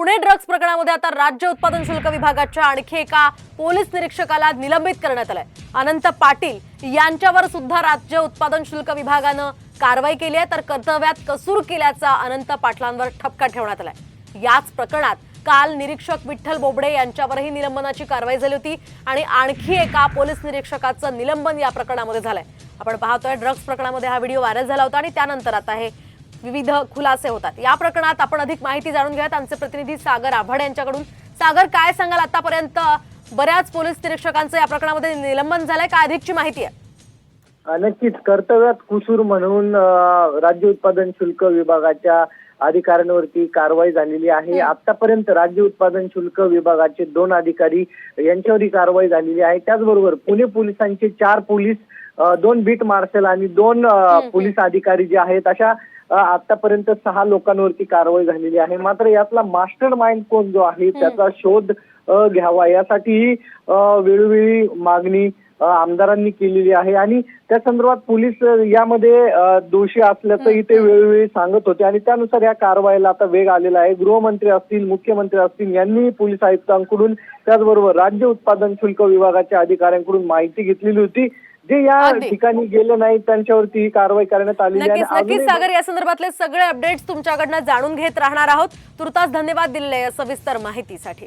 Pune drugs प्रकरणामध्ये आता राज्य उत्पादन शुल्क विभागाच्या आणखी एका पोलीस निरीक्षकाला निलंबित करण्यात आलंय. अनंत पाटील यांच्यावर सुद्धा राज्य उत्पादन शुल्क विभागानं कारवाई केली आहे. तर कर्तव्यात कसूर केल्याचा अनंत पाटलांवर ठपका ठेवण्यात आलाय. याच प्रकरणात काल निरीक्षक विठ्ठल बोबडे यांच्यावरही निलंबनाची कारवाई झाली होती आणि आणखी एका पोलीस निरीक्षकाचं निलंबन या प्रकरणामध्ये झालंय. आपण पाहतोय ड्रग्ज प्रकरणामध्ये हा व्हिडिओ व्हायरल झाला होता आणि त्यानंतर आता हे विविध खुलासे होतात. या प्रकरणात आपण अधिक माहिती जाणून घेऊयात. आमचे प्रतिनिधी सागर आव्हाड यांच्याकडून. सागर काय सांगाल आतापर्यंत? बऱ्याच पोलीस निरीक्षकांचं या प्रकरणामध्ये निलंबन झालंय. काय अधिकची माहिती आहे? नक्कीच. कर्तव्यात कुसूर म्हणून राज्य उत्पादन शुल्क विभागाच्या अधिकाऱ्यांवरती कारवाई झालेली आहे. आतापर्यंत राज्य उत्पादन शुल्क विभागाचे दोन अधिकारी यांच्यावर ही कारवाई झालेली आहे. त्याचबरोबर पुणे पोलिसांचे चार पोलीस दोन बीट मार्शल आणि दोन पोलीस अधिकारी जे आहेत अशा आतापर्यंत सहा लोकांवरती कारवाई झालेली आहे. मात्र यातला मास्टर माइंड कोण जो आहे त्याचा शोध घ्यावा. यासाठी वेळोवेळी मागणी आमदारांनी केलेली आहे. आणि त्या संदर्भात पोलीस यामध्ये दोषी असल्याचंही ते वेळोवेळी सांगत होते. आणि त्यानुसार या कारवाईला आता वेग आलेला आहे. गृहमंत्री असतील मुख्यमंत्री असतील यांनी पोलीस आयुक्तांकडून त्याचबरोबर राज्य उत्पादन शुल्क विभागाच्या अधिकाऱ्यांकडून माहिती घेतलेली होती. जे या अगदी. ठिकाणी गेले नाहीत त्यांच्यावरती ही कारवाई करण्यात आहे नक्कीच नक्कीच. सागर या संदर्भातले सगळे अपडेट्स तुमच्याकडनं जाणून घेत राहणार आहोत. तुर्तास धन्यवाद दिले सविस्तर माहितीसाठी.